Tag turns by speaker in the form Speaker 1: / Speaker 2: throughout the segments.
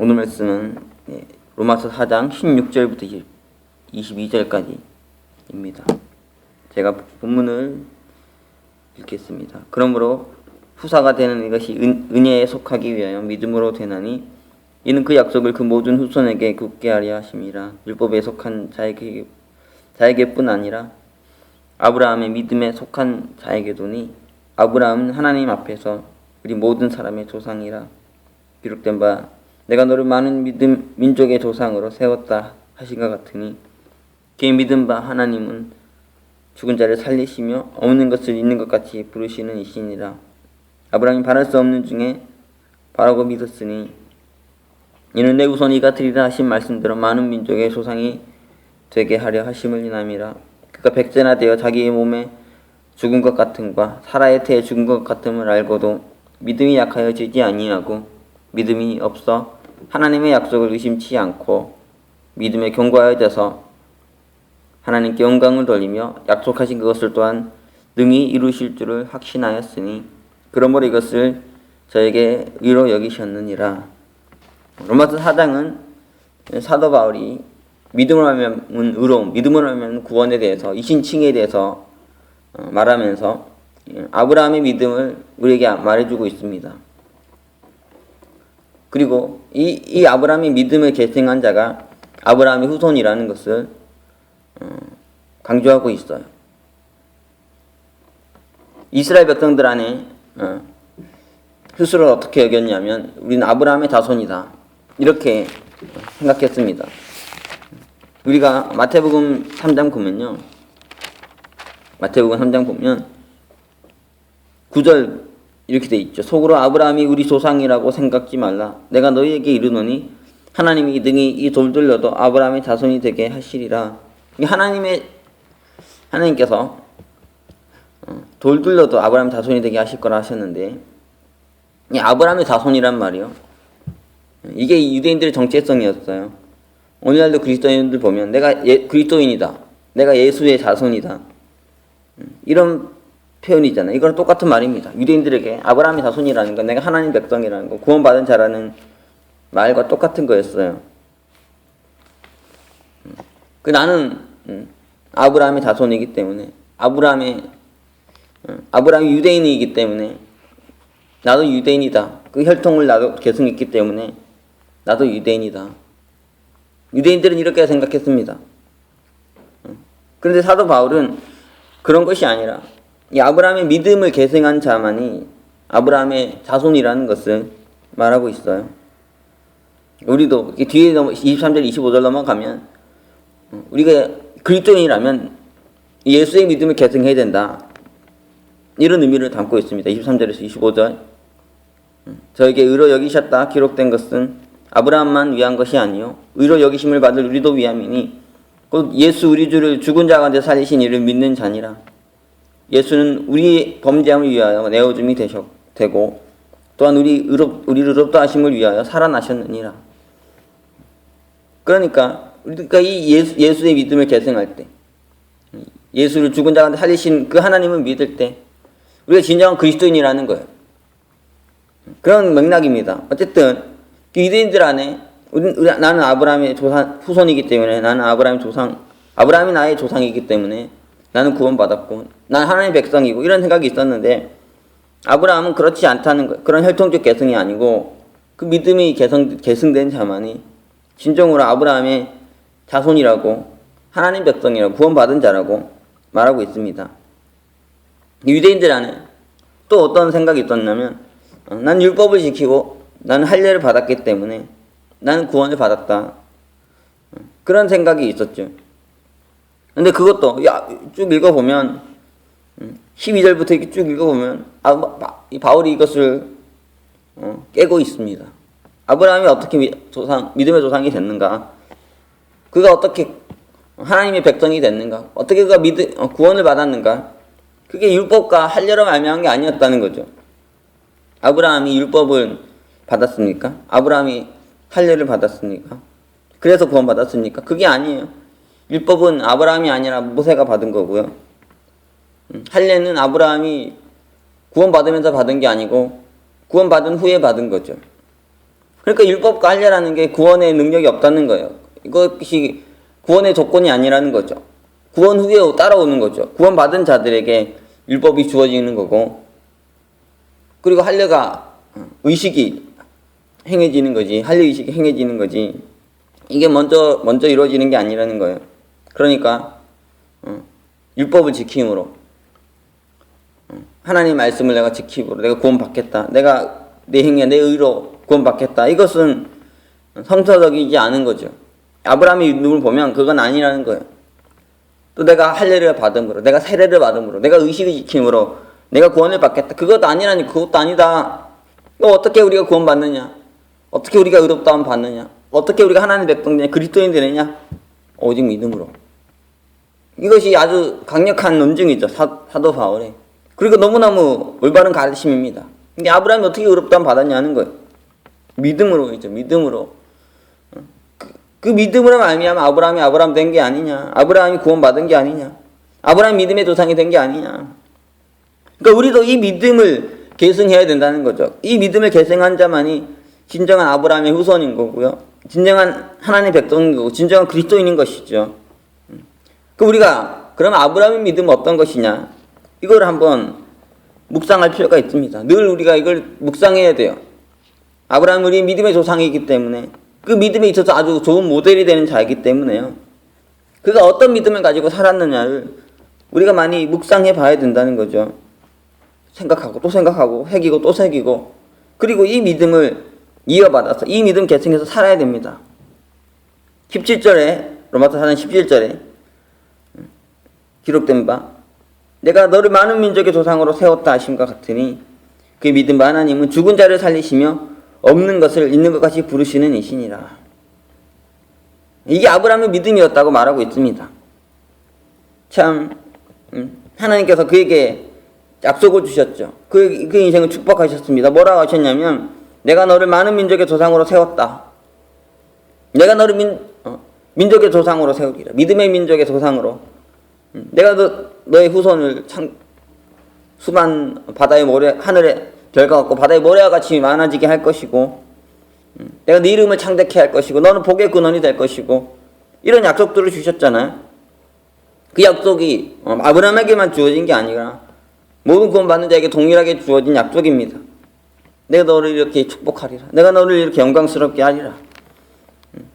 Speaker 1: 오늘 말씀은 예, 로마서 4장 16절부터 22절까지입니다. 제가 본문을 읽겠습니다. 그러므로 후사가 되는 이것이 은, 은혜에 속하기 위하여 믿음으로 되나니 이는 그 약속을 그 모든 후손에게 굳게 하려 하심이라 율법에 속한 자에게 자에게뿐 아니라 아브라함의 믿음에 속한 자에게도니 아브라함은 하나님 앞에서 우리 모든 사람의 조상이라 기록된 바 내가 너를 많은 믿음 민족의 조상으로 세웠다 하신 것 같으니 그의 믿은 바 하나님은 죽은 자를 살리시며 없는 것을 있는 것 같이 부르시는 이시니라. 아브라함이 바랄 수 없는 중에 바라고 믿었으니 이는 내 우선 이가 드리라 하신 말씀대로 많은 민족의 조상이 되게 하려 하심을 인함이라. 그가 백제나 되어 자기의 몸에 죽은 것 같음과 사라의 태에 죽은 것 같음을 알고도 믿음이 약하여 지지 아니하고 믿음이 없어 하나님의 약속을 의심치 않고 믿음에 견고하여져서 하나님께 영광을 돌리며 약속하신 그것을 또한 능히 이루실 줄을 확신하였으니 그러므로 이것을 저에게 의로 여기셨느니라. 로마서 4장은 사도 바울이 믿음을 하면 의로움, 믿음을 하면 구원에 대해서 이신칭에 대해서 어, 말하면서 아브라함의 믿음을 우리에게 말해주고 있습니다. 그리고 이, 이 아브라함의 믿음을 계승한 자가 아브라함의 후손이라는 것을 어, 강조하고 있어요. 이스라엘 백성들 안에 어, 스스로 어떻게 여겼냐면 우리는 아브라함의 자손이다 이렇게 생각했습니다. 우리가 마태복음 3장 보면요. 마태복음 3장 보면 9절 이렇게 돼 있죠. 속으로 아브라함이 우리 조상이라고 생각지 말라. 내가 너희에게 이르노니 하나님이 등이 이 돌들려도 아브라함의 자손이 되게 하시리라. 하나님의 하나님께서 어, 돌들려도 아브라함의 자손이 되게 하실 거라 하셨는데 이 아브라함의 자손이란 말이요. 이게 유대인들의 정체성이었어요. 오늘날도 그리스도인들 보면 내가 예, 그리스도인이다. 내가 예수의 자손이다. 이런 표현이잖아요. 이거랑 똑같은 말입니다. 유대인들에게 아브라함의 자손이라는 건 내가 하나님 백성이라는 거, 구원받은 자라는 말과 똑같은 거였어요. 그 나는 아브라함의 자손이기 때문에 아브라함의 아브라함이 유대인이기 때문에 나도 유대인이다. 그 혈통을 나도 계승했기 때문에 나도 유대인이다. 유대인들은 이렇게 생각했습니다. 그런데 사도 바울은 그런 것이 아니라 이 아브라함의 믿음을 계승한 자만이 아브라함의 자손이라는 것을 말하고 있어요. 우리도 뒤에 23절, 25절 넘어가면 우리가 그리스도인이라면 예수의 믿음을 계승해야 된다. 이런 의미를 담고 있습니다. 23절에서 25절. 저에게 의로 여기셨다 기록된 것은 아브라함만 위한 것이 아니요 의로 여기심을 받을 우리도 위함이니 곧 예수 우리 주를 죽은 자 가운데 살리신 이를 믿는 자니라. 예수는 우리 범죄함을 위하여 내어줌이 되셨, 되고 또한 우리 의롭, 우리를 의롭다 하심을 위하여 살아나셨느니라. 그러니까 우리가 이 예수, 예수의 믿음을 계승할 때 예수를 죽은 자 가운데 살리신 그 하나님을 믿을 때 우리가 진정한 그리스도인이라는 거예요. 그런 맥락입니다. 어쨌든 그 유대인들 안에 우리, 우리, 나는 아브라함의 조상, 후손이기 때문에 나는 아브라함의 조상 아브라함이 나의 조상이기 때문에 나는 구원받았고 난 하나님의 백성이고 이런 생각이 있었는데 아브라함은 그렇지 않다는 거예요. 그런 혈통적 계승이 아니고 그 믿음이 계승, 계승된 자만이 진정으로 아브라함의 자손이라고 하나님 백성이라고 구원받은 자라고 말하고 있습니다. 유대인들 안에 또 어떤 생각이 있었냐면 어, 난 율법을 지키고 나는 할례를 받았기 때문에 나는 구원을 받았다. 어, 그런 생각이 있었죠. 근데 그것도 쭉 읽어보면 12절부터 음, 이렇게 쭉 읽어보면 아, 이 바울이 이것을 어, 깨고 있습니다. 아브라함이 어떻게 조상, 믿음의 조상이 됐는가? 그가 어떻게 하나님의 백성이 됐는가? 어떻게 그가 믿 구원을 받았는가? 그게 율법과 할례로 말미암은 게 아니었다는 거죠. 아브라함이 율법을 받았습니까? 아브라함이 할례를 받았습니까? 그래서 구원 받았습니까? 그게 아니에요. 율법은 아브라함이 아니라 모세가 받은 거고요. 음, 할례는 아브라함이 구원 받으면서 받은 게 아니고 구원 받은 후에 받은 거죠. 그러니까 율법과 할례라는 게 구원의 능력이 없다는 거예요. 이것이 구원의 조건이 아니라는 거죠. 구원 후에 따라오는 거죠. 구원 받은 자들에게 율법이 주어지는 거고, 그리고 할례가 의식이 행해지는 거지, 할례 의식이 행해지는 거지. 이게 먼저 먼저 이루어지는 게 아니라는 거예요. 그러니까 어, 율법을 지킴으로 어, 하나님 말씀을 내가 지킴으로 내가 구원받겠다. 내가 내 행위와 내 의로 구원받겠다. 이것은 성서적이지 않은 거죠. 아브라함의 믿음을 보면 그건 아니라는 거예요. 또 내가 할례를 받음으로, 내가 세례를 받음으로, 내가 의식을 지킴으로 내가 구원을 받겠다. 그것도 아니라니 그것도 아니다. 너 어떻게 우리가 구원받느냐? 어떻게 우리가 의롭다함 받느냐? 어떻게 우리가 하나님 백성 되냐? 그리스도인 되느냐? 오직 믿음으로. 이것이 아주 강력한 논증이죠. 사, 사도 바울의. 그리고 너무너무 올바른 가르침입니다. 근데 아브라함이 어떻게 의롭다함 받았냐는 거예요. 믿음으로이죠. 믿음으로. 그, 그 믿음으로 말미암아 아브라함이 아브라함 된 게 아니냐. 아브라함이 구원받은 게 아니냐. 아브라함 믿음의 조상이 된 게 아니냐. 그러니까 우리도 이 믿음을 계승해야 된다는 거죠. 이 믿음을 계승한 자만이 진정한 아브라함의 후손인 거고요. 진정한 하나님의 백성인 거고 진정한 그리스도인인 것이죠. 그 우리가 그러면 아브라함의 믿음은 어떤 것이냐? 이걸 한번 묵상할 필요가 있습니다. 늘 우리가 이걸 묵상해야 돼요. 아브라함은 우리 믿음의 조상이기 때문에 그 믿음에 있어서 아주 좋은 모델이 되는 자이기 때문에요. 그가 어떤 믿음을 가지고 살았느냐를 우리가 많이 묵상해 봐야 된다는 거죠. 생각하고 또 생각하고 새기고 또 새기고 그리고 이 믿음을 이어받아서 이 믿음 계승해서 살아야 됩니다. 17절에 로마서 4장 17절에 기록된 바 내가 너를 많은 민족의 조상으로 세웠다 하심과 같으니 그 믿음 바 하나님은 죽은 자를 살리시며 없는 것을 있는 것 같이 부르시는 이시니라. 이게 아브라함의 믿음이었다고 말하고 있습니다. 참 음, 하나님께서 그에게 약속을 주셨죠. 그, 그 인생을 축복하셨습니다. 뭐라고 하셨냐면 내가 너를 많은 민족의 조상으로 세웠다. 내가 너를 민, 어, 민족의 조상으로 세우리라. 믿음의 민족의 조상으로. 음, 내가 너, 너의 후손을 참 수만 바다의 모래 하늘의 별과 같고 바다의 모래와 같이 많아지게 할 것이고 음, 내가 네 이름을 창대케 할 것이고 너는 복의 근원이 될 것이고 이런 약속들을 주셨잖아요. 그 약속이 어, 아브라함에게만 주어진 게 아니라 모든 구원받는 자에게 동일하게 주어진 약속입니다. 내가 너를 이렇게 축복하리라. 내가 너를 이렇게 영광스럽게 하리라. 음.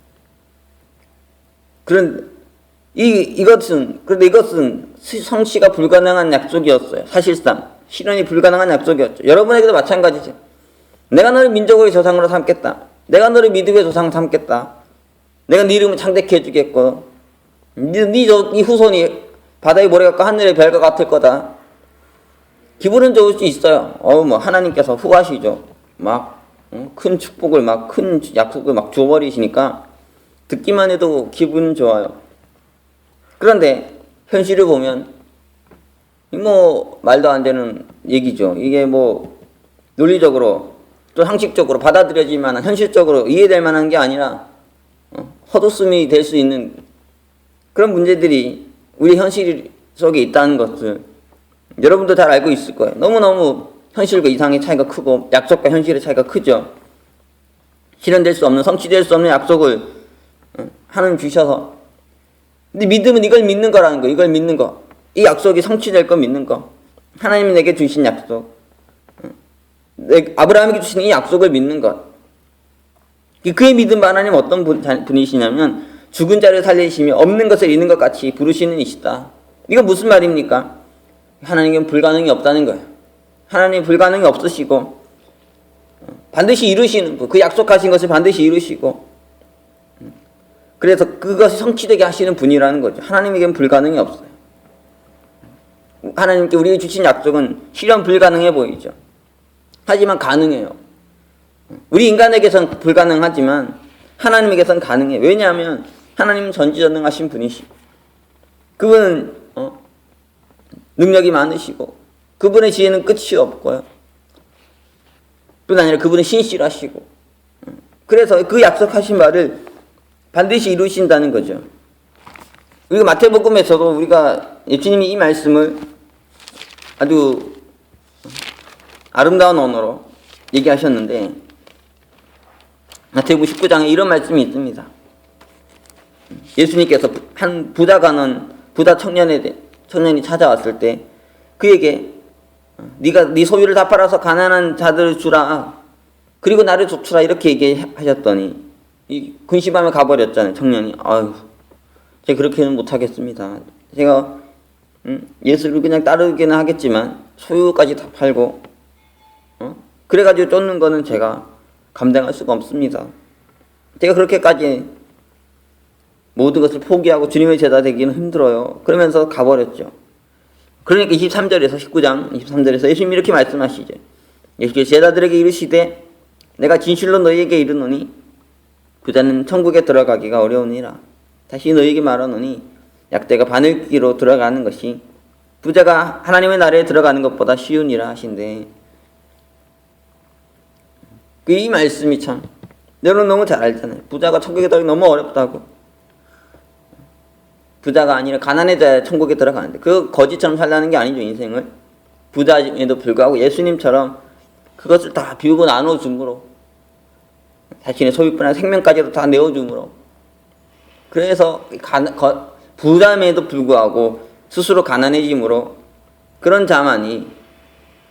Speaker 1: 그런 이 이것은 그런데 이것은 성취가 불가능한 약속이었어요. 사실상 실현이 불가능한 약속이었죠. 여러분에게도 마찬가지죠. 내가 너를 민족의 조상으로 삼겠다. 내가 너를 믿음의 조상 삼겠다. 내가 네 이름을 창대케 해주겠고, 네, 네, 저- 네 후손이 바다의 모래 같고 하늘의 별과 같을 거다. 기분은 좋을 수 있어요. 어, 뭐 하나님께서 후하시죠. 막 큰 축복을 막 큰 약속을 막 줘버리시니까 듣기만 해도 기분 좋아요. 그런데 현실을 보면 뭐 말도 안 되는 얘기죠. 이게 뭐 논리적으로 또 상식적으로 받아들여지만 현실적으로 이해될 만한 게 아니라 어, 헛웃음이 될 수 있는 그런 문제들이 우리 현실 속에 있다는 것을 여러분도 잘 알고 있을 거예요. 너무너무 현실과 이상의 차이가 크고 약속과 현실의 차이가 크죠. 실현될 수 없는 성취될 수 없는 약속을 어, 하나님 주셔서 근데 믿음은 이걸 믿는 거라는 거, 이걸 믿는 거. 이 약속이 성취될 거 믿는 거. 하나님이 내게 주신 약속. 아브라함에게 주신 이 약속을 믿는 것. 그의 믿음 하나님 어떤 분, 자- 분이시냐면 죽은 자를 살리시며 없는 것을 있는 것 같이 부르시는 이시다. 이거 무슨 말입니까? 하나님은 불가능이 없다는 거예요. 하나님 불가능이 없으시고 어, 반드시 이루시는 분, 그 약속하신 것을 반드시 이루시고 그래서 그것이 성취되게 하시는 분이라는 거죠. 하나님에게는 불가능이 없어요. 하나님께 우리에게 주신 약속은 실현 불가능해 보이죠. 하지만 가능해요. 우리 인간에게선 불가능하지만 하나님에게선 가능해요. 왜냐하면 하나님은 전지전능하신 분이시고 그분은 어, 능력이 많으시고 그분의 지혜는 끝이 없고요. 뿐 아니라 그분은 신실하시고 그래서 그 약속하신 말을 반드시 이루신다는 거죠. 우리가 마태복음에서도 우리가 예수님이 이 말씀을 아주 아름다운 언어로 얘기하셨는데 마태복음 19장에 이런 말씀이 있습니다. 예수님께서 한 부자가는 부자 청년에 대- 청년이 찾아왔을 때 그에게 어, 네가 네 소유를 다 팔아서 가난한 자들을 주라. 그리고 나를 쫓으라 이렇게 얘기하셨더니 이 근심하며 가버렸잖아요. 청년이 아유 제가 그렇게는 못하겠습니다. 제가 음, 예수를 그냥 따르기는 하겠지만 소유까지 다 팔고 어? 그래가지고 쫓는 거는 제가 감당할 수가 없습니다. 제가 그렇게까지 모든 것을 포기하고 주님의 제자 되기는 힘들어요. 그러면서 가버렸죠. 그러니까 23절에서 19장 23절에서 예수님이 이렇게 말씀하시죠. 예수께서 제자들에게 이르시되 내가 진실로 너희에게 이르노니 부자는 천국에 들어가기가 어려우니라. 다시 너희에게 말하노니 약대가 바늘기로 들어가는 것이 부자가 하나님의 나라에 들어가는 것보다 쉬우니라 하신데 그 이 말씀이 참 여러분 너무 잘 알잖아요. 부자가 천국에 들어가기 너무 어렵다고. 부자가 아니라 가난해져야 천국에 들어가는데 그 거지처럼 살라는 게 아니죠 인생을 부자임에도 불구하고 예수님처럼 그것을 다 비우고 나눠줌으로 자신의 소유뿐 아니라 생명까지도 다 내어줌으로 그래서 가, 거, 부자임에도 불구하고 스스로 가난해짐으로 그런 자만이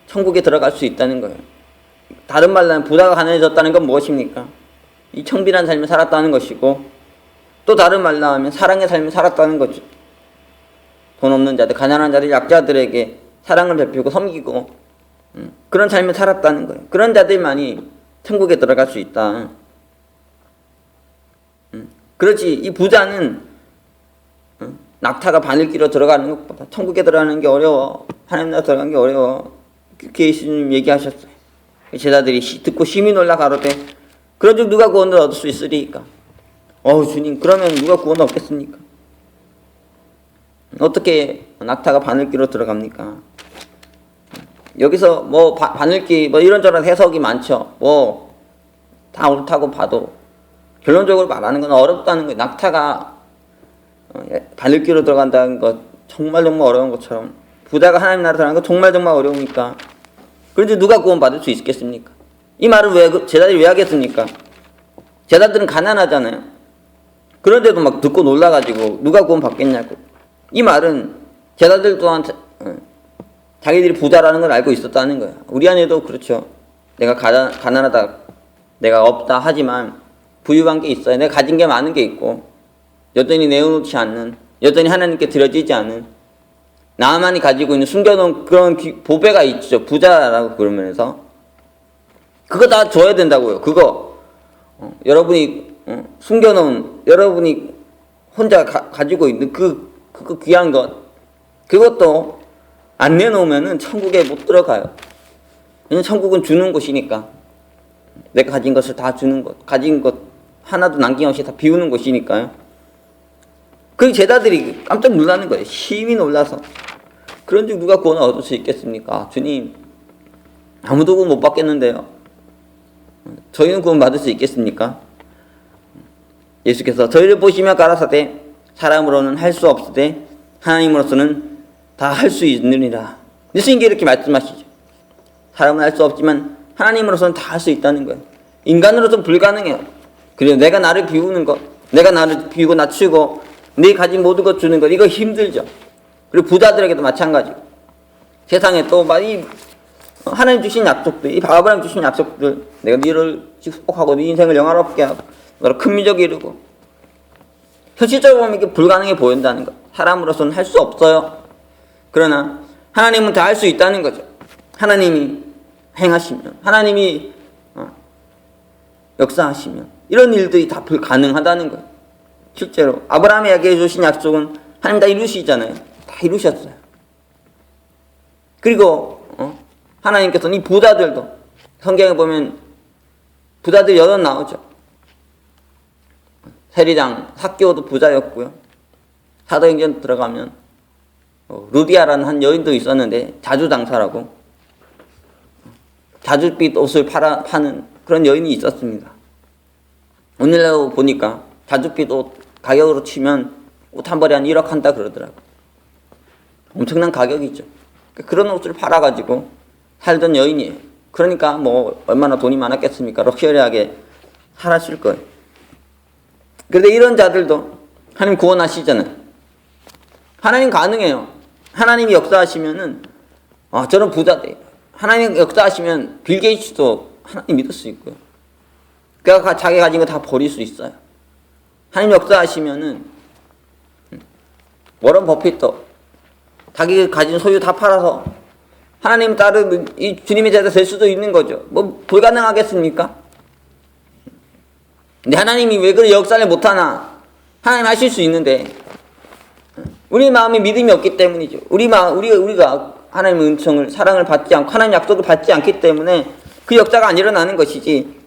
Speaker 1: 천국에 들어갈 수 있다는 거예요. 다른 말로 하면 부자가 가난해졌다는 건 무엇입니까? 이 청빈한 삶을 살았다는 것이고 또 다른 말로 하면 사랑의 삶을 살았다는 거죠. 돈 없는 자들, 가난한 자들, 약자들에게 사랑을 베풀고 섬기고 음, 그런 삶을 살았다는 거예요. 그런 자들만이 천국에 들어갈 수 있다. 음, 그렇지 이 부자는 음, 낙타가 바늘기로 들어가는 것보다 천국에 들어가는 게 어려워. 하나님 나라 들어가는 게 어려워. 그렇게 예수님 얘기하셨어요. 제자들이 시- 듣고 심히 놀라 가로되 그런즉 누가 구원을 얻을 수 있으리까? 어우 주님 그러면 누가 구원 얻겠습니까? 어떻게 낙타가 바늘기로 들어갑니까? 여기서 뭐 바, 바늘기 뭐 이런저런 해석이 많죠. 뭐 다 옳다고 봐도 결론적으로 말하는 건 어렵다는 거예요. 낙타가 어, 예, 들어간다는 것 정말 정말 어려운 것처럼 부자가 하나님 나라 들어가는 거 정말 정말 어려우니까 그런데 누가 구원 받을 수 있겠습니까? 이 말을 왜 그- 제자들이 왜 하겠습니까? 제자들은 가난하잖아요. 그런데도 막 듣고 놀라가지고 누가 구원 받겠냐고. 이 말은 제자들 또한 자, 어, 자기들이 부자라는 걸 알고 있었다는 거야. 우리 안에도 그렇죠. 내가 가난, 가난하다, 내가 없다 하지만 부유한 게 있어요. 내가 가진 게 많은 게 있고 여전히 내어놓지 않는, 여전히 하나님께 드려지지 않은 나만이 가지고 있는 숨겨놓은 그런 기- 보배가 있죠. 부자라고 그러면서 그거 다 줘야 된다고요. 그거 어, 여러분이 어, 숨겨놓은 여러분이 혼자 가, 가지고 있는 그 그거 귀한 것 그것도 안 내놓으면은 천국에 못 들어가요. 왜냐면 천국은 주는 곳이니까 내가 가진 것을 다 주는 것, 가진 것 하나도 남김없이 다 비우는 곳이니까요. 그 제자들이 깜짝 놀라는 거예요. 힘이 놀라서 그런 즉 누가 구원을 얻을 수 있겠습니까? 주님 아무도 구원 못 받겠는데요. 저희는 구원 받을 수 있겠습니까? 예수께서 저희를 보시며 가라사대 사람으로는 할 수 없으되 하나님으로서는 다 할 수 있느니라. 예수님께 이렇게 말씀하시죠. 사람은 할 수 없지만 하나님으로서는 다 할 수 있다는 거예요. 인간으로서는 불가능해요. 그리고 내가 나를 비우는 것, 내가 나를 비우고 낮추고 네 가진 모든 것 주는 것 이거 힘들죠. 그리고 부자들에게도 마찬가지고 세상에 또 많이 하나님 주신 약속들, 이 아브라함 주신 약속들, 내가 너를 축복하고 네 인생을 영화롭게 하고 너를 큰 민족이 이루고 현실적으로 보면 이게 불가능해 보인다는 것. 사람으로서는 할 수 없어요. 그러나 하나님은 다 할 수 있다는 거죠. 하나님이 행하시면, 하나님이 어, 역사하시면 이런 일들이 다 불가능하다는 거예요. 실제로 아브라함에게 주신 약속은 하나님 다 이루시잖아요. 다 이루셨어요. 그리고 어? 하나님께서는 이 부자들도 성경에 보면 부자들 여럿 나오죠. 세리장 사기오도 부자였고요. 사도행전 들어가면 어, 루디아라는 한 여인도 있었는데 자주 장사라고 자주빛 옷을 팔아, 파는 그런 여인이 있었습니다. 오늘날 보니까 옷 가격으로 치면 옷 한 벌에 한 1억 한다 그러더라고. 엄청난 가격이죠. 그런 옷을 팔아가지고 살던 여인이에요. 그러니까 뭐 얼마나 돈이 많았겠습니까? 럭셔리하게 살았을 거예요. 그런데 이런 자들도 하나님 구원하시잖아요. 하나님 가능해요. 하나님이 역사하시면은 아 저런 부자 돼. 하나님 역사하시면 빌 게이츠도 하나님 믿을 수 있고요. 그가 자기 가진 거 다 버릴 수 있어요. 하나님 역사하시면은 음, 워런 버핏도 자기 가진 소유 다 팔아서 하나님 따르 이 주님의 제자 될 수도 있는 거죠. 뭐 불가능하겠습니까? 근데 하나님이 왜 그런 역사를 못 하나? 하나님 하실 수 있는데 우리 마음에 믿음이 없기 때문이죠. 우리 마 우리가 우리가 하나님의 은총을 사랑을 받지 않고 하나님 약속을 받지 않기 때문에 그 역사가 안 일어나는 것이지.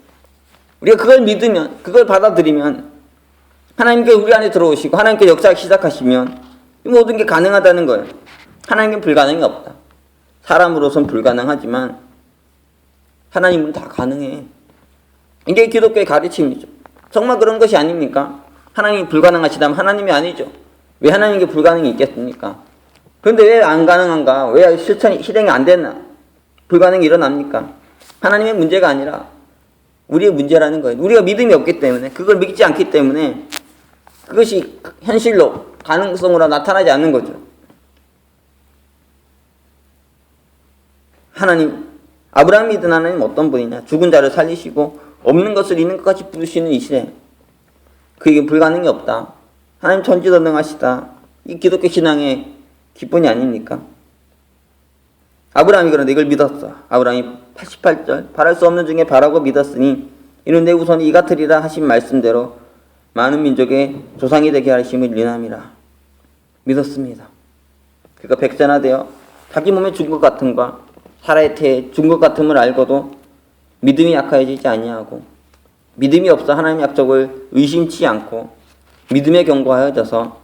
Speaker 1: 우리가 그걸 믿으면 그걸 받아들이면 하나님께 우리 안에 들어오시고 하나님께 역사를 시작하시면 이 모든 게 가능하다는 거예요. 하나님께 불가능이 없다. 사람으로선 불가능하지만 하나님은 다 가능해. 이게 기독교의 가르침이죠. 정말 그런 것이 아닙니까? 하나님이 불가능하시다면 하나님이 아니죠. 왜 하나님께 불가능이 있겠습니까? 그런데 왜 안 가능한가? 왜 실천이 실행이 안 됐나? 불가능이 일어납니까? 하나님의 문제가 아니라 우리의 문제라는 거예요. 우리가 믿음이 없기 때문에 그걸 믿지 않기 때문에 그것이 현실로 가능성으로 나타나지 않는 거죠. 하나님 아브라함 믿은 하나님 어떤 분이냐? 죽은 자를 살리시고 없는 것을 있는 것 같이 부르시는 이시래. 그에게 불가능이 없다. 하나님 전지전능하시다. 이 기독교 신앙의 기본이 아닙니까? 아브라함이 그런데 이걸 믿었어. 아브라함이 88절 바랄 수 없는 중에 바라고 믿었으니 이는 내 우선이 이 같으리라 하신 말씀대로 많은 민족의 조상이 되게 하심을 리남이라 믿었습니다. 그가 백전하되어 자기 몸에 죽은 것 같음과 사라의 태에 죽은 것 같음을 알고도 믿음이 약해지지 아니하고 믿음이 없어 하나님의 약속을 의심치 않고 믿음에 경고하여져서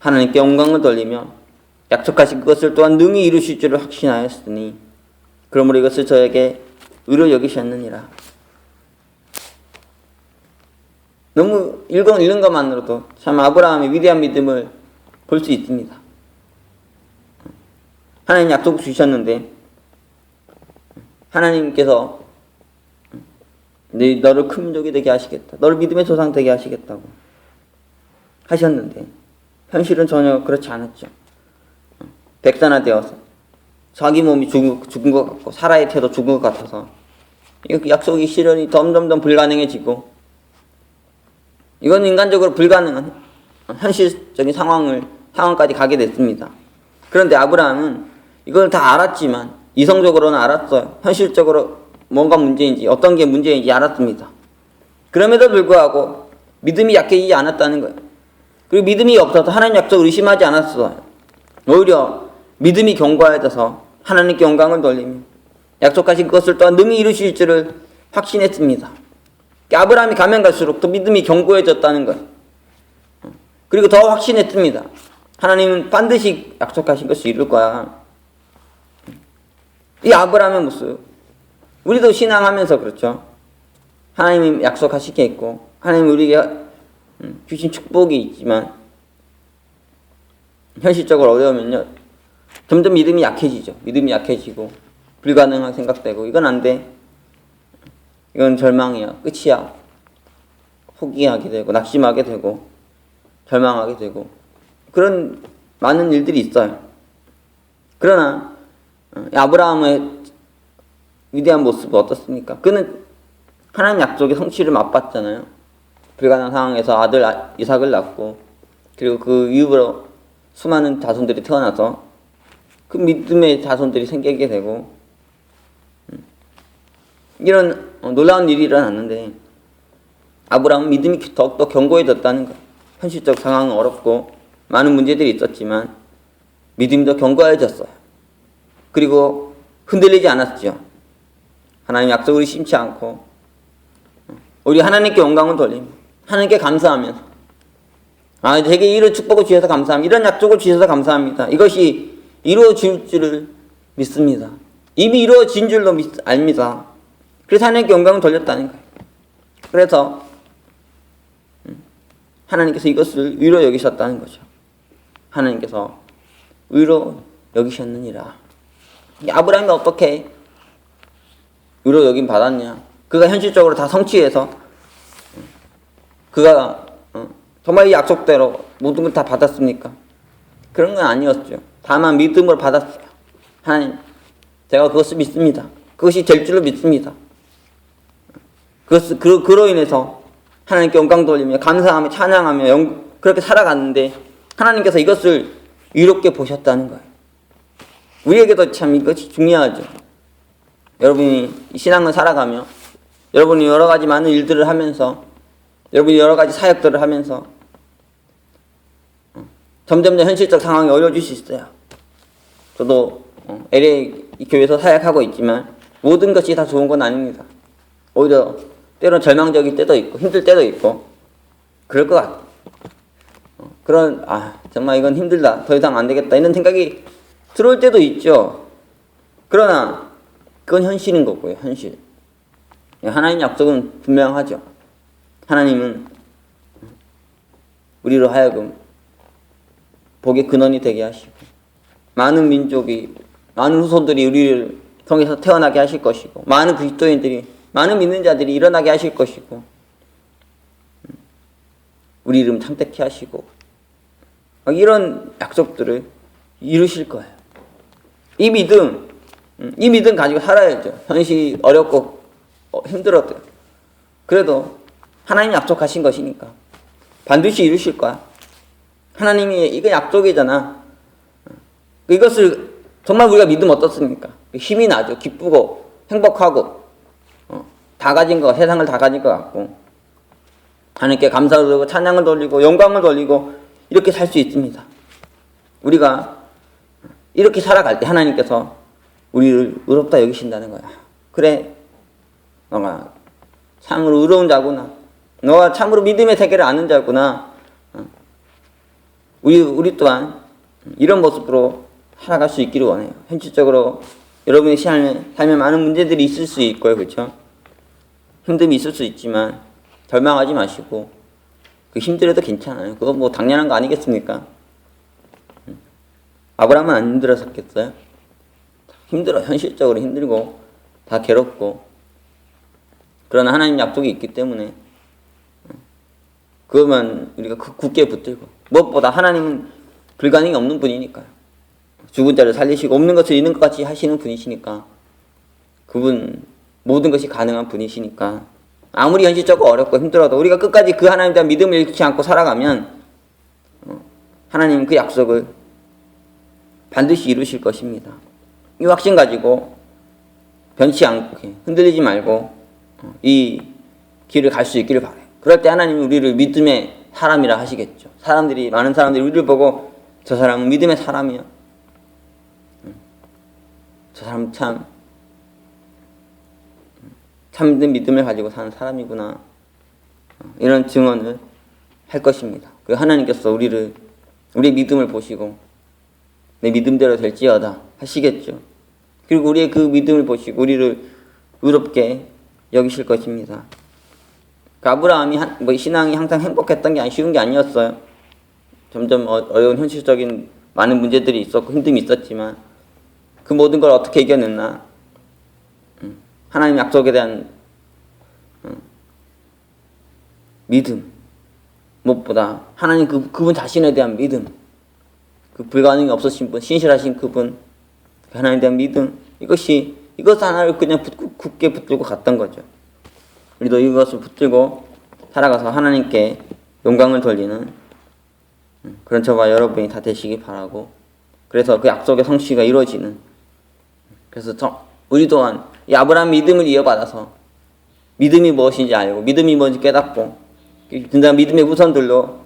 Speaker 1: 하나님께 영광을 돌리며 약속하신 그것을 또한 능히 이루실 줄을 확신하였으니 그러므로 이것을 저에게 의로 여기셨느니라. 너무 읽은, 읽은 것만으로도 참 아브라함의 위대한 믿음을 볼 수 있습니다. 하나님 약속 주셨는데 하나님께서 네, 너를 큰 민족이 되게 하시겠다. 너를 믿음의 조상 되게 하시겠다고 하셨는데 현실은 전혀 그렇지 않았죠. 백산화 되어서 자기 몸이 죽은, 죽은 것 같고 사라의 태도 죽은 것 같아서 이 약속이 실현이 점점점 불가능해지고 이건 인간적으로 불가능한 현실적인 상황을 상황까지 가게 됐습니다. 그런데 아브라함은 이걸 다 알았지만 이성적으로는 알았어요. 현실적으로 뭔가 문제인지 어떤 게 문제인지 알았습니다. 그럼에도 불구하고 믿음이 약해지지 않았다는 거예요. 그리고 믿음이 없어서 하나님 약속을 의심하지 않았어요. 오히려 믿음이 견고해져서 하나님께 영광을 돌리며 약속하신 그것을 또한 능히 이루실 줄을 확신했습니다. 아브라함이 가면 갈수록 더 믿음이 견고해졌다는 거예요. 그리고 더 확신했습니다. 하나님은 반드시 약속하신 것을 이룰 거야. 이 아브라함의 모습. 우리도 신앙하면서 그렇죠. 하나님이 약속하시게 있고, 하나님 우리에게 음, 주신 축복이 있지만, 현실적으로 어려우면요. 점점 믿음이 약해지죠. 믿음이 약해지고, 불가능하게 생각되고, 이건 안 돼. 이건 절망이야. 끝이야. 포기하게 되고, 낙심하게 되고, 절망하게 되고, 그런 많은 일들이 있어요. 그러나, 어, 아브라함의 위대한 모습은 어떻습니까? 그는 하나님 약속의 성취를 맛봤잖아요. 불가능한 상황에서 아들 아- 이삭을 낳고 그리고 그 이후로 수많은 자손들이 태어나서 그 믿음의 자손들이 생기게 되고 음, 이런 어, 놀라운 일이 일어났는데 아브라함은 믿음이 더욱더 견고해졌다는 것. 현실적 상황은 어렵고 많은 문제들이 있었지만 믿음이 더 견고해졌어요. 그리고 흔들리지 않았죠. 하나님 약속을 심지 않고 우리 하나님께 영광을 돌리며 하나님께 감사하면서 아 되게 이런 축복을 주셔서 감사합니다. 이런 약속을 주셔서 감사합니다. 이것이 이루어질 줄을 믿습니다. 이미 이루어진 줄로 믿, 압니다. 그래서 하나님께 영광을 돌렸다는 거예요. 그래서 음, 하나님께서 이것을 의로 여기셨다는 거죠. 하나님께서 의로 여기셨느니라. 이 아브라함이 어떻게 의로 여김 받았냐? 그가 현실적으로 다 성취해서 그가 어, 정말 이 약속대로 모든 걸 다 받았습니까? 그런 건 아니었죠. 다만 믿음으로 받았어요. 하나님, 제가 그것을 믿습니다. 그것이 될 줄로 믿습니다. 그것 그, 그로 인해서 하나님께 영광 돌리며 감사하며 찬양하며 영, 그렇게 살아갔는데 하나님께서 이것을 이롭게 보셨다는 거예요. 우리에게도 참 이것이 중요하죠. 여러분이 신앙을 살아가며 여러분이 여러 가지 많은 일들을 하면서 여러분이 여러 가지 사역들을 하면서 어, 점점 더 현실적 상황이 어려워질 수 있어요. 저도 어, LA 이 교회에서 사역하고 있지만 모든 것이 다 좋은 건 아닙니다. 오히려 때로는 절망적일 때도 있고 힘들 때도 있고 그럴 것 같아요. 어, 그런 아 정말 이건 힘들다 더 이상 안 되겠다 이런 생각이 들어올 때도 있죠. 그러나 그건 현실인 거고요 현실. 하나님 약속은 분명하죠. 하나님은 우리로 하여금 복의 근원이 되게 하시고 많은 민족이 많은 후손들이 우리를 통해서 태어나게 하실 것이고 많은 그리스도인들이 많은 믿는 자들이 일어나게 하실 것이고 우리 이름 창택케 하시고 막 이런 약속들을 이루실 거예요. 이 믿음, 음, 이 믿음 가지고 살아야죠. 현실이 어렵고 어, 힘들어도 그래도 하나님 약속하신 것이니까 반드시 이루실 거야. 하나님이 이거 약속이잖아. 이것을 정말 우리가 믿으면 어떻습니까? 힘이 나죠. 기쁘고 행복하고 어, 다 가진 거 세상을 다 가진 것 같고 하나님께 감사를 돌리고 찬양을 돌리고 영광을 돌리고 이렇게 살 수 있습니다. 우리가 이렇게 살아갈 때 하나님께서 우리를 의롭다 여기신다는 거야. 그래, 너가 참으로 의로운 자구나. 너가 참으로 믿음의 세계를 아는 자구나. 어. 우리 우리 또한 이런 모습으로 살아갈 수 있기를 원해요. 현실적으로 여러분의 삶에, 삶에 많은 문제들이 있을 수 있고요, 그렇죠? 힘듦이 있을 수 있지만 절망하지 마시고 그 힘들어도 괜찮아요. 그거 뭐 당연한 거 아니겠습니까? 음. 아브라함은 안 힘들었었겠어요? 힘들어, 현실적으로 힘들고 다 괴롭고 그러나 하나님 약속이 있기 때문에 그것만 우리가 그 굳게 붙들고 무엇보다 하나님은 불가능이 없는 분이니까요. 죽은 자를 살리시고 없는 것을 있는 것 같이 하시는 분이시니까 그분 모든 것이 가능한 분이시니까 아무리 현실적으로 어렵고 힘들어도 우리가 끝까지 그 하나님에 대한 믿음을 잃지 않고 살아가면 어, 하나님 그 약속을 반드시 이루실 것입니다. 이 확신 가지고 변치 않게 흔들리지 말고 어, 이 길을 갈 수 있기를 바래요. 그럴 때 하나님이 우리를 믿음의 사람이라 하시겠죠. 사람들이 많은 사람들이 우리를 보고 저 사람은 믿음의 사람이야. 음, 저 사람 참 참된 믿음을 가지고 사는 사람이구나. 어, 이런 증언을 할 것입니다. 그 하나님께서 우리를 우리의 믿음을 보시고 내 믿음대로 될지어다 하시겠죠. 그리고 우리의 그 믿음을 보시고 우리를 의롭게 여기실 것입니다. 그 아브라함이 한, 뭐 신앙이 항상 행복했던 게 쉬운 게 아니었어요. 점점 어, 어려운 현실적인 많은 문제들이 있었고 힘듦이 있었지만 그 모든 걸 어떻게 이겨냈나? 음, 하나님 약속에 대한 음, 믿음. 무엇보다 하나님 그 그분 자신에 대한 믿음. 그 불가능이 없으신 분 신실하신 그분 그 하나님에 대한 믿음. 이것이 이것 하나를 그냥 붙고 굳게 붙들고 갔던 거죠. 우리도 이것을 붙들고 살아가서 하나님께 영광을 돌리는 음, 그런 저와 여러분이 다 되시기 바라고 그래서 그 약속의 성취가 이루어지는 그래서 저, 우리 또한 이 아브라함 믿음을 이어받아서 믿음이 무엇인지 알고 믿음이 뭔지 깨닫고 진짜 믿음의 후손들로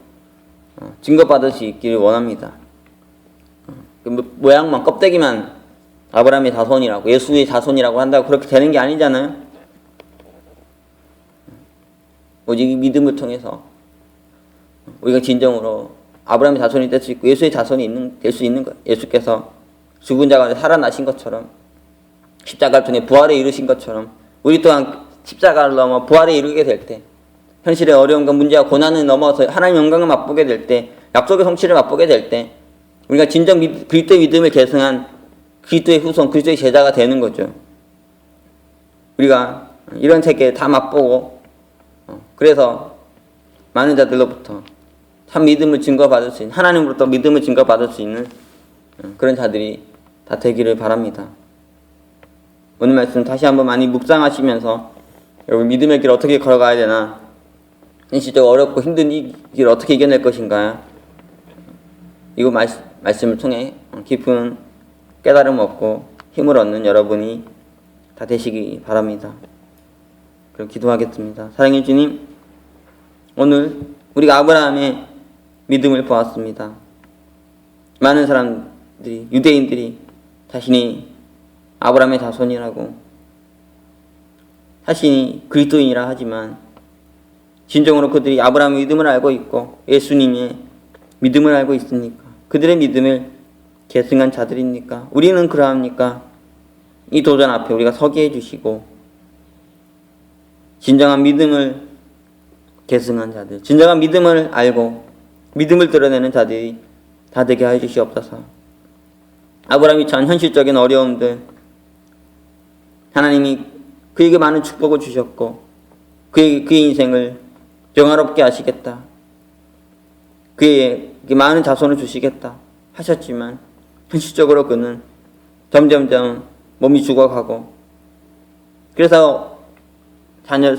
Speaker 1: 어, 증거받을 수 있기를 원합니다. 어, 그 모- 모양만 껍데기만 아브라함의 자손이라고 예수의 자손이라고 한다고 그렇게 되는 게 아니잖아요. 오직 이 믿음을 통해서 우리가 진정으로 아브라함의 자손이 될 수 있고 예수의 자손이 있는 될 수 있는 거예요. 예수께서 죽은 자 가운데 살아나신 것처럼 십자가를 통해 부활에 이르신 것처럼 우리 또한 십자가를 넘어 부활에 이르게 될 때 현실의 어려움과 문제와 고난을 넘어서 하나님 영광을 맛보게 될 때 약속의 성취를 맛보게 될 때 우리가 진정 믿- 그리스도의 믿음을 계승한 그리스도의 후손 그리스도의 제자가 되는 거죠. 우리가 이런 세계 다 맛보고 어, 그래서 많은 자들로부터 참 믿음을 증거받을 수 있는 하나님으로부터 믿음을 증거받을 수 있는 어, 그런 자들이 다 되기를 바랍니다. 오늘 말씀 다시 한번 많이 묵상하시면서 여러분 믿음의 길 어떻게 걸어가야 되나 현실적으로 어렵고 힘든 이 길 어떻게 이겨낼 것인가 이거 말, 말씀을 통해 깊은 깨달음 얻고 힘을 얻는 여러분이 다 되시기 바랍니다. 그럼 기도하겠습니다. 사랑해 주님, 오늘 우리가 아브라함의 믿음을 보았습니다. 많은 사람들이 유대인들이 자신이 아브라함의 자손이라고 자신이 그리스도인이라 하지만 진정으로 그들이 아브라함의 믿음을 알고 있고 예수님의 믿음을 알고 있습니까? 그들의 믿음을 계승한 자들입니까? 우리는 그러합니까? 이 도전 앞에 우리가 서게 해주시고 진정한 믿음을 계승한 자들, 진정한 믿음을 알고 믿음을 드러내는 자들이 다 되게 해 주시옵소서. 아브라함이 처한 현실적인 어려움들, 하나님이 그에게 많은 축복을 주셨고 그의, 그의 인생을 영화롭게 하시겠다. 그에게 많은 자손을 주시겠다 하셨지만 현실적으로 그는 점점점 몸이 죽어가고 그래서 자녀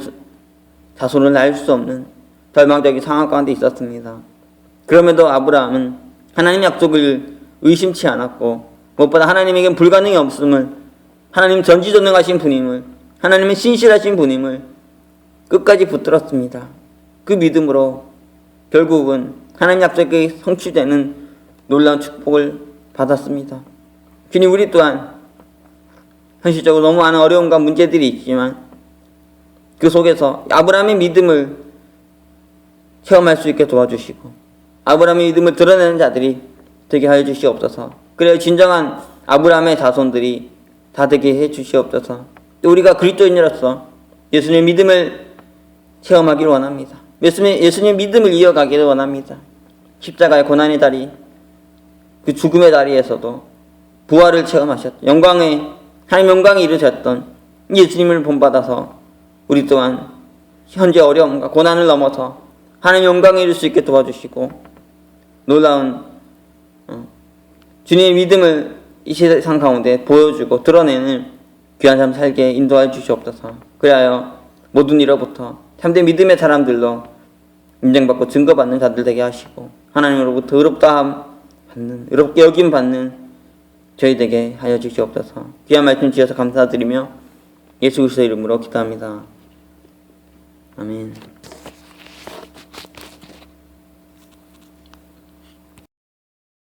Speaker 1: 자손을 낳을 수 없는 절망적인 상황 가운데 있었습니다. 그럼에도 아브라함은 하나님 약속을 의심치 않았고 무엇보다 하나님에겐 불가능이 없음을 하나님 전지전능하신 분임을 하나님은 신실하신 분임을 끝까지 붙들었습니다. 그 믿음으로 결국은 하나님 약속이 성취되는 놀라운 축복을 받았습니다. 주님 우리 또한 현실적으로 너무 많은 어려움과 문제들이 있지만 그 속에서 아브라함의 믿음을 체험할 수 있게 도와주시고 아브라함의 믿음을 드러내는 자들이 되게 하여 주시옵소서. 그래야 진정한 아브라함의 자손들이 다 되게 해 주시옵소서. 또 우리가 그리스도인으로서 예수님의 믿음을 체험하기를 원합니다. 예수님, 예수님의 믿음을 이어가기를 원합니다. 십자가의 고난의 다리, 그 죽음의 다리에서도 부활을 체험하셨, 영광의, 하나님 영광에 이르셨던 예수님을 본받아서 우리 또한 현재 어려움과 고난을 넘어서 하나님 영광에 이를 수 있게 도와주시고 놀라운 어, 주님의 믿음을 이 세상 가운데 보여주고 드러내는 귀한 삶 살게 인도하여 주시옵소서. 그리하여 모든 일로부터 참된 믿음의 사람들로 인정받고 증거받는 자들 되게 하시고 하나님으로부터 의롭다 받는 의롭게 여김 받는 저희 되게 하여 주시옵소서. 귀한 말씀 주셔서 감사드리며 예수 그리스도 이름으로 기도합니다. 아멘.